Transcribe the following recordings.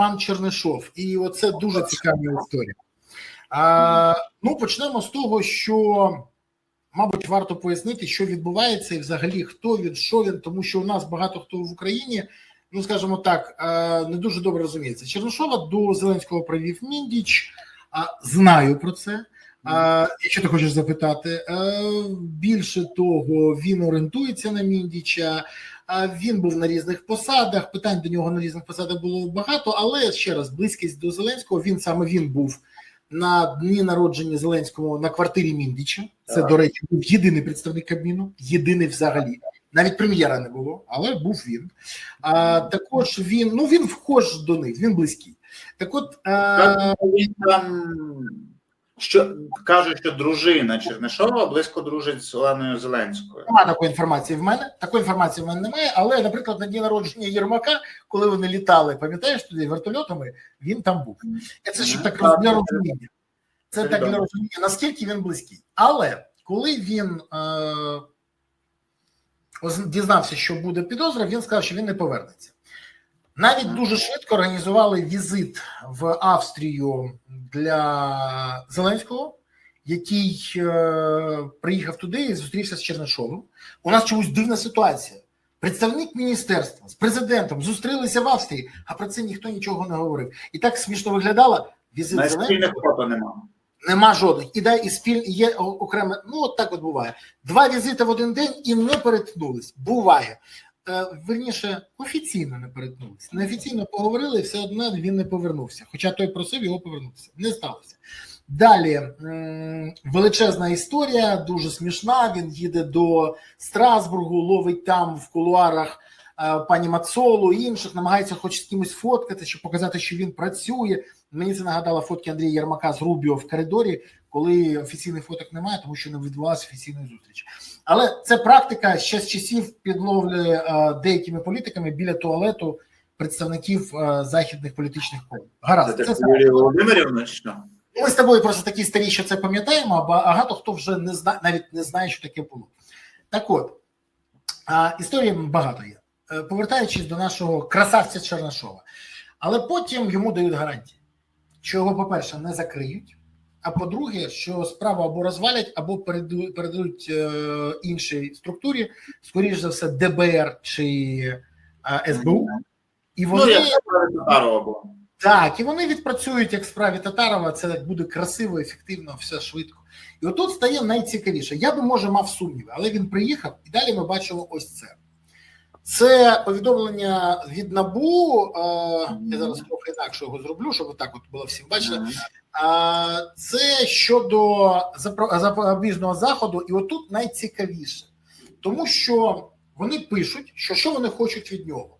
пан Чернишов, і оце дуже цікава історія. А, ну, почнемо з того, що, мабуть, варто пояснити, що відбувається, і взагалі хто він, що він, тому що у нас багато хто в Україні, ну скажімо так, не дуже добре розуміється. Чернишова до Зеленського привів Міндіч. А, знаю про це. А, якщо ти хочеш запитати, більше того, він орієнтується на Міндіча. А він був на різних посадах. Питань до нього на різних посадах було багато, але ще раз близькість до Зеленського. Він саме він був на дні народження Зеленського на квартирі Міндіча. Це, Так. до речі, був єдиний представник Кабміну, єдиний взагалі. Навіть прем'єра не було, але був він. А також він ну він вхож до них, він близький. Так, от а, Він там що каже, що дружина Чернишова близько дружить з Оленою Зеленською. Немає такої інформації в мене. Такої інформації в мене немає. Але, наприклад, на дні народження Єрмака, коли вони літали, пам'ятаєш туди вертольотами, він там був. Це так Так. для розуміння. Це так для розуміння, наскільки він близький. Але коли він е, дізнався, що буде підозра, він сказав, що він не повернеться. Навіть дуже швидко організували візит в Австрію для Зеленського, який е, приїхав туди і зустрівся з Чернишовим. У нас чомусь дивна ситуація. Представник міністерства з президентом зустрілися в Австрії, а про це ніхто нічого не говорив. І так смішно виглядало. Візит Зеленського спільних фото нема. нема жодних. І да, і спіль є окреме. Ну от так от буває. Два візити в один день і не перетнулись. Буває. Е, верніше, офіційно не перетнулись. Неофіційно поговорили, все одно він не повернувся. Хоча той просив його повернутися. Не сталося. Далі величезна історія, дуже смішна. Він їде до Страсбургу, ловить там в кулуарах пані Мацолу інших, намагається хоч з кимось фоткати, щоб показати, що він працює. Мені це нагадало фотки Андрія Єрмака з Рубіо в коридорі, коли офіційних фоток немає, тому що не відбулася офіційної зустрічі. Але це практика ще з часів підловлі е, деякими політиками біля туалету представників е, західних політичних кол. Гаразд, Це це Юлія Володимирівна що? ми з тобою просто такі старі, що це пам'ятаємо, а багато хто вже не знає, навіть не знає, що таке було. Так от, а, історій багато є. Е, Повертаючись до нашого красавця Чернашова. Але потім йому дають гарантії, що його, по-перше, не закриють. А по-друге, що справу або розвалять, або передадуть е, іншій структурі, скоріш за все, ДБР чи е, СБУ. І вони Ну, Татарова так, і вони відпрацюють як в справі Татарова. Це буде красиво, ефективно, все швидко. І отут стає найцікавіше. Я би може мав сумніви, але він приїхав, і далі ми бачимо ось це. Це повідомлення від НАБУ. Е, я зараз трохи інакше його зроблю, щоб отак от було всім бачно. А, Це щодо запобіжного заходу, і отут найцікавіше, тому що вони пишуть, що що вони хочуть від нього.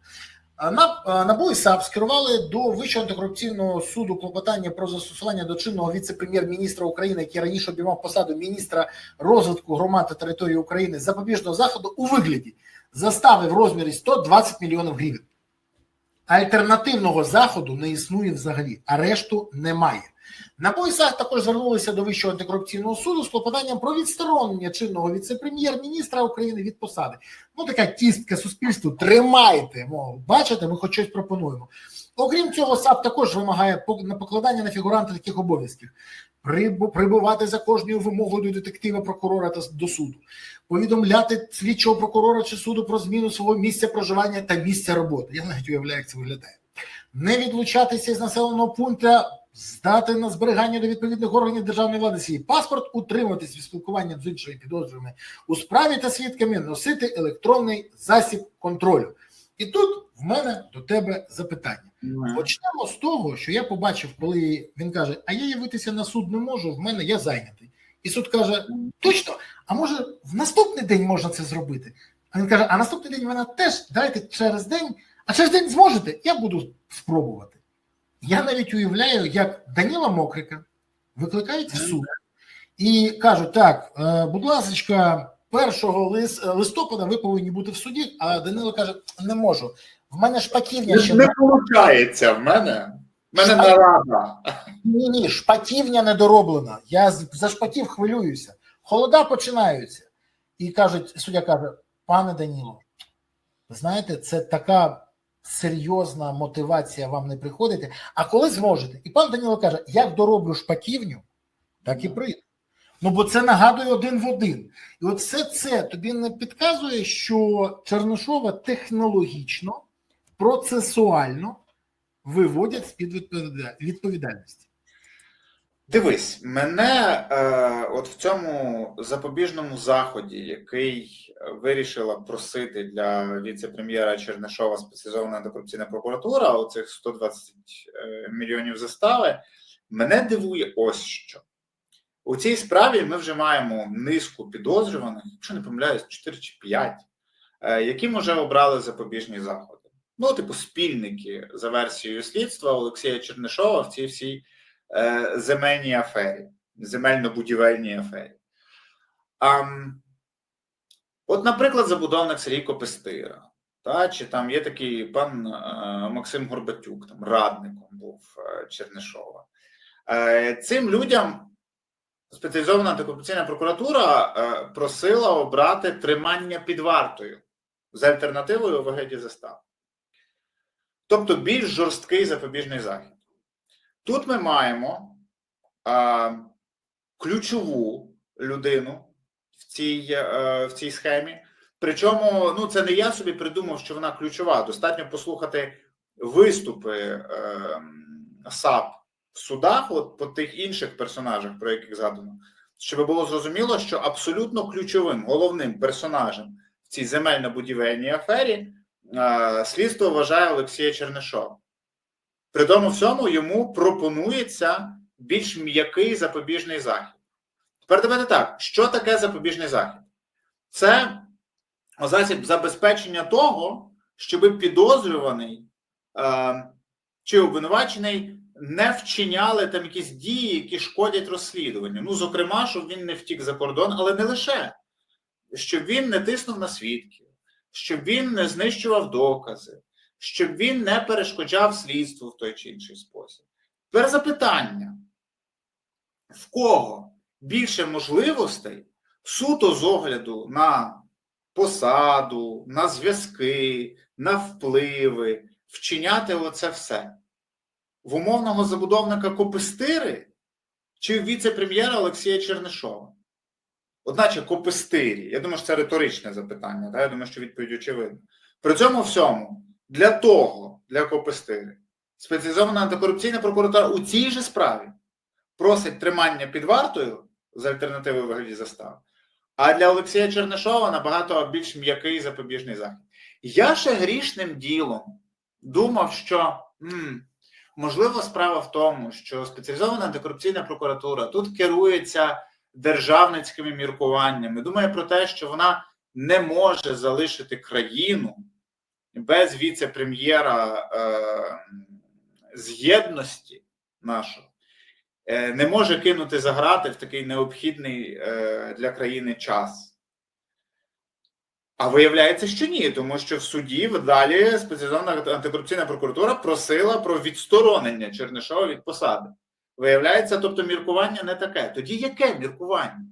На НАБУ і САП скерували до Вищого антикорупційного суду клопотання про застосування до чинного віце-прем'єр-міністра України, який раніше обіймав посаду міністра розвитку громад та території України запобіжного заходу у вигляді застави в розмірі 120 мільйонів гривень. Альтернативного заходу не існує взагалі, арешту немає. На поясах також звернулися до Вищого антикорупційного суду з клопотанням про відсторонення чинного віце-прем'єр-міністра України від посади. Ну, така кістка суспільству. Тримайте, мов, бачите, ми хоч щось пропонуємо. Окрім цього, САП також вимагає покладання на фігуранта таких обов'язків. Прибувати за кожною вимогою до детектива, прокурора та до суду, повідомляти слідчого прокурора чи суду про зміну свого місця проживання та місця роботи. Я навіть уявляю, як це виглядає. Не відлучатися з населеного пункту, здати на зберігання до відповідних органів державної влади свій паспорт, утримуватись від спілкування з іншими підозрюваними у справі та свідками, носити електронний засіб контролю. І тут в мене до тебе запитання. Почнемо з того, що я побачив, коли він каже: А я явитися на суд не можу, в мене я зайнятий. І суд каже: Точно, а може в наступний день можна це зробити? А він каже: А наступний день вона теж дайте через день, а через день зможете, я буду спробувати. Я навіть уявляю, як Даніла Мокрика викликають в суд і кажуть: так, е, будь ласка, 1 лис- е, листопада ви повинні бути в суді. А Данило каже: не можу. В мене шпаківня ще Не виходить в мене. В мене нарада. Ні, ні, шпаківня недороблена. Я за шпаків хвилююся. Холода починаються. І кажуть, суддя каже: пане Даніло, знаєте, це така серйозна мотивація вам не приходити. А коли зможете, і пан Даніло каже: як дороблю шпаківню, так і прийду. Ну, бо це нагадує один в один. І от все це тобі не підказує, що Чернишова технологічно, процесуально виводять з-під відповідальності. Дивись, мене е, от в цьому запобіжному заході, який вирішила просити для віце-прем'єра Чернишова спеціалізована антикорупційна прокуратура, оцих 120 е, мільйонів застави, мене дивує ось що. У цій справі ми вже маємо низку підозрюваних, якщо не помиляюсь, 4 чи 5, е, яким вже обрали запобіжні заходи. Ну, типу, спільники за версією слідства Олексія Чернишова в цій всій земельній афері, земельно-будівельній афері. От, наприклад, забудовник Сергій Копестира, та, чи там є такий пан е, Максим Горбатюк, там радником був е, Чернишова. Е, цим людям спеціалізована антикорупційна прокуратура е, просила обрати тримання під вартою з альтернативою у вигляді застав. Тобто більш жорсткий запобіжний захід. Тут ми маємо а, ключову людину в цій, е, в цій схемі. Причому ну, це не я собі придумав, що вона ключова. Достатньо послухати виступи е, САП в судах, от по тих інших персонажах, про яких згадано, щоб було зрозуміло, що абсолютно ключовим головним персонажем в цій земельно-будівельній афері е, слідство вважає Олексія Чернишова. При тому всьому йому пропонується більш м'який запобіжний захід. Тепер давайте так: що таке запобіжний захід? Це засіб забезпечення того, щоб підозрюваний е, чи обвинувачений не вчиняли там якісь дії, які шкодять розслідуванню. Ну, зокрема, щоб він не втік за кордон, але не лише, щоб він не тиснув на свідків, щоб він не знищував докази щоб він не перешкоджав слідству в той чи інший спосіб. Тепер запитання: в кого більше можливостей суто з огляду на посаду, на зв'язки, на впливи, вчиняти оце все? В умовного забудовника Копистири чи в віце-прем'єра Олексія Чернишова? Одначе Копистирі. Я думаю, що це риторичне запитання. Так? Я думаю, що відповідь очевидна. При цьому всьому для того, для Копистири, спеціалізована антикорупційна прокуратура у цій же справі просить тримання під вартою з альтернативою вигляді застав, а для Олексія Чернишова набагато більш м'який запобіжний захід. Я ще грішним ділом думав, що м, можливо справа в тому, що спеціалізована антикорупційна прокуратура тут керується державницькими міркуваннями, думає про те, що вона не може залишити країну без віце-прем'єра е, з єдності нашого е, не може кинути за грати в такий необхідний е, для країни час. А виявляється, що ні, тому що в суді далі спеціалізована антикорупційна прокуратура просила про відсторонення Чернишова від посади. Виявляється, тобто міркування не таке. Тоді яке міркування?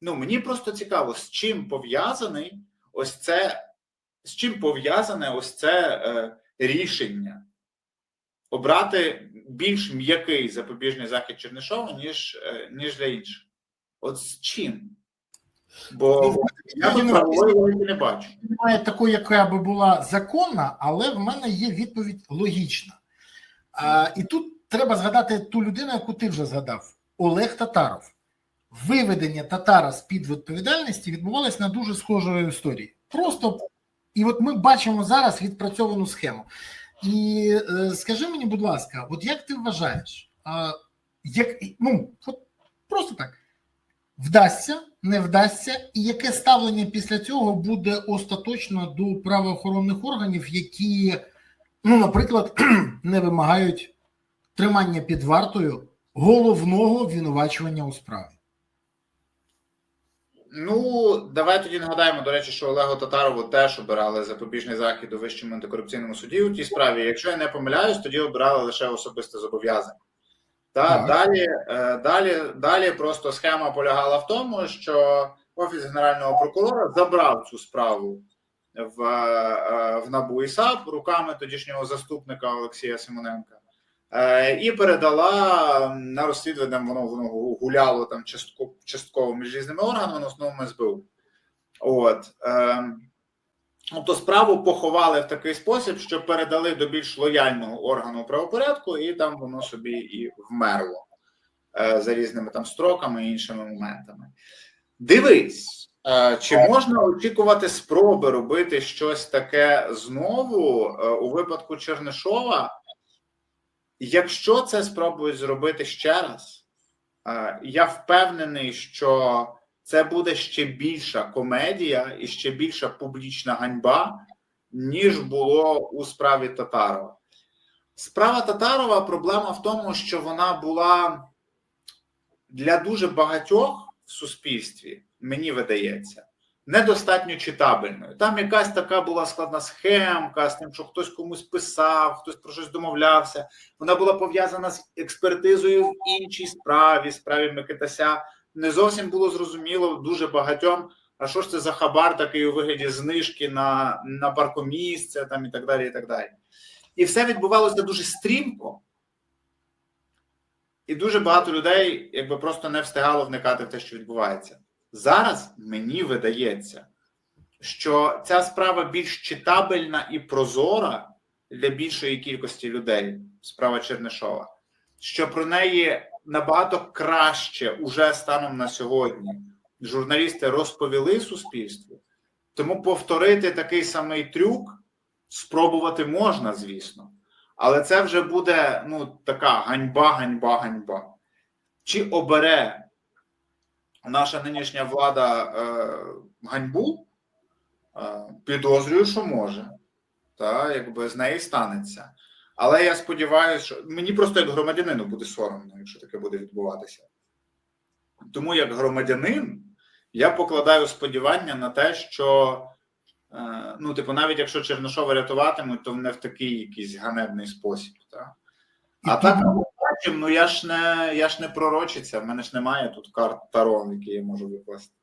Ну, мені просто цікаво, з чим пов'язаний ось це з чим пов'язане ось це е, рішення обрати більш м'який запобіжний захід Чернишова, ніж, е, ніж для інших? От з чим? Бо я тут правової не бачу. Немає такої, яка би була законна, але в мене є відповідь логічна. А, і тут треба згадати ту людину, яку ти вже згадав: Олег Татаров. Виведення татара з під відповідальності відбувалося на дуже схожої історії. Просто і от ми бачимо зараз відпрацьовану схему. І е, скажи мені, будь ласка, от як ти вважаєш, як ну от просто так вдасться, не вдасться, і яке ставлення після цього буде остаточно до правоохоронних органів, які, ну, наприклад, не вимагають тримання під вартою головного обвинувачування у справі? Ну, давай тоді нагадаємо, до речі, що Олегу Татарову теж обирали запобіжний захід у Вищому антикорупційному суді у тій справі. Якщо я не помиляюсь, тоді обирали лише особисте зобов'язання. Та далі, е, далі, далі просто схема полягала в тому, що Офіс Генерального прокурора забрав цю справу в, е, в НАБУ і САП руками тодішнього заступника Олексія Симоненка. Е, І передала на розслідування, воно воно гуляло там частково, частково між різними органами, в основному СБУ. От. Е, Тобто справу поховали в такий спосіб, що передали до більш лояльного органу правопорядку, і там воно собі і вмерло е, за різними там строками і іншими моментами. Дивись, е, чи можна очікувати спроби робити щось таке знову у випадку Чернишова? Якщо це спробують зробити ще раз, е, я впевнений, що це буде ще більша комедія і ще більша публічна ганьба, ніж було у справі Татарова. Справа Татарова проблема в тому, що вона була для дуже багатьох в суспільстві, мені видається, недостатньо читабельною. Там якась така була складна схемка з тим, що хтось комусь писав, хтось про щось домовлявся. Вона була пов'язана з експертизою в іншій справі, справі Микитася. Не зовсім було зрозуміло дуже багатьом, а що ж це за хабар такий у вигляді знижки на, на паркомісце там і так далі. І так далі. І все відбувалося дуже стрімко, і дуже багато людей якби просто не встигало вникати в те, що відбувається. Зараз мені видається, що ця справа більш читабельна і прозора для більшої кількості людей. Справа Чернишова, що про неї набагато краще уже станом на сьогодні журналісти розповіли суспільству. Тому повторити такий самий трюк спробувати можна, звісно. Але це вже буде ну, така ганьба, ганьба, ганьба. Чи обере наша нинішня влада е, ганьбу? Е, підозрюю, що може. Та, якби з неї станеться. Але я сподіваюся, що мені просто як громадянину буде соромно, якщо таке буде відбуватися. Тому як громадянин я покладаю сподівання на те, що е, ну, типу, навіть якщо Чернишова рятуватимуть, то не в такий якийсь ганебний спосіб. Та? А так тут- бачимо, ну я ж не я ж не пророчиця, в мене ж немає тут карт Таро, які я можу викласти.